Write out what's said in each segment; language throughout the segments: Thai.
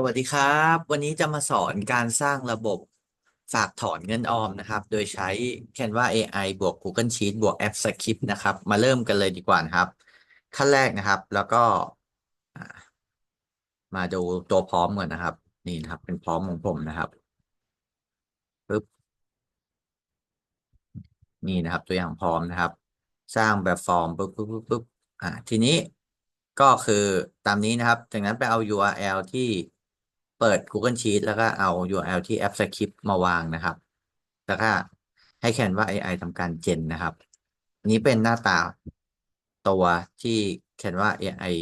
สวัสดีครับ วันนี้จะมาสอนการสร้างระบบฝากถอนเงินออมนะครับ โดยใช้ Canva AI บวก Google Sheet บวกแอป Script นะครับ มาเริ่มกันเลยดีกว่านะครับ ขั้นแรกนะครับ แล้วก็ มาดูตัวพร้อมก่อนนะครับ นี่นะครับ เป็นพร้อมของผมนะครับปึ๊บนี่นะครับ ตัวอย่างพร้อมนะครับ สร้างแบบฟอร์มปึ๊บปึ๊บปึ๊บปึ๊บอ่าทีนี้ก็คือตามนี้นะครับ จากนั้นไปเอา URL ที่ เปิด Google Sheet แล้วก็เอา URL ที่แอป Script มาวางนะครับ แล้วก็ให้ Canva AI ทำการเจนนะครับนนี้เป็นหน้าตาตัวที่ Canva AI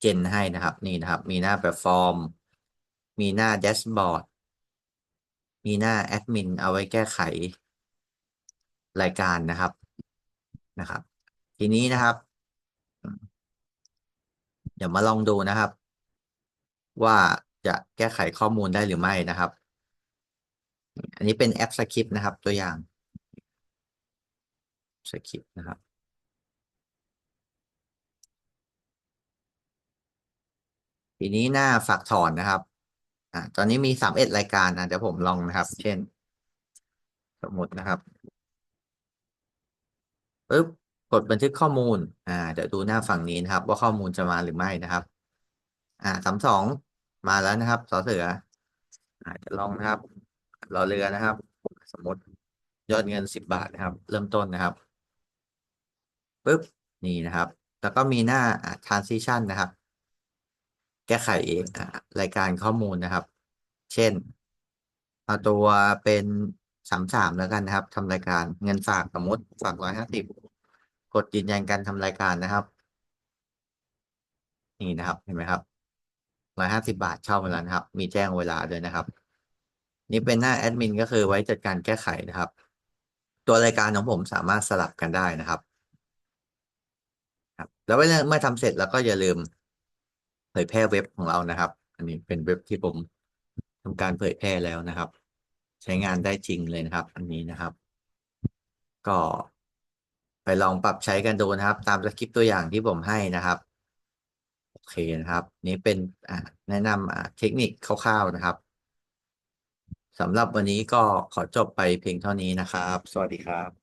เจนให้นะครับ นี่นะครับ มีหน้าแบบฟอร์ม มีหน้าแดชบอร์ด มีหน้าแอดมินเอาไว้แก้ไขรายการนะครับนะครับ ทีนี้นะครับ เดี๋ยวมาลองดูนะครับ ว่า จะแก้ไขข้อมูลได้หรือไม่นะครับ อันนี้เป็นแอปสคริปต์นะครับ ตัวอย่างสคริปต์นะครับทีนี้หน้าฝากถอนนะครับอ่าตอนนี้มีสามเอ็ดรายการนะเดี๋ยวผมลองนะครับ เช่น สมมตินะครับปึ๊บกดบันทึกข้อมูล อ่า เดี๋ยวดูหน้าฝั่งนี้นะครับ ว่าข้อมูลจะมาหรือไม่นะครับ อ่าสามสอง มาแล้วนะครับสอเสืออาจจะลองนะครับรอเรือนะครับ สมมติยอดเงินสิบบาทนะครับ เริ่มต้นนะครับปึ๊บนี่นะครับ แล้วก็มีหน้า transition นะครับ แก้ไขรายการข้อมูลนะครับ เช่น เอาตัวเป็นสามสามแล้วกันนะครับทำรายการเงินฝากสมมติฝากร้อยห้าสิบกดยืนยันการทำรายการนะครับ นี่นะครับเห็นไหมครับ ร้อยห้าสิบาทเช่าเวลานะครับ มีแจ้งเวลาด้วยนะครับ นี่เป็นหน้าแอดมินก็คือไว้จัดการแก้ไขนะครับ ตัวรายการของผมสามารถสลับกันได้นะครับ ครับ แล้วเมื่อทำเสร็จแล้วก็อย่าลืม เผยแพร่เว็บของเรานะครับ อันนี้เป็นเว็บที่ผมทำการเผยแพร่แล้วนะครับ ใช้งานได้จริงเลยนะครับ อันนี้นะครับ ก็ไปลองปรับใช้กันดูนะครับ ตามสคริปต์ตัวอย่างที่ผมให้นะครับ เคนะครับ นี้เป็นแนะนำเทคนิคคร่าวๆนะครับสำหรับวันนี้ก็ขอจบไปเพียงเท่านี้นะครับ สวัสดีครับ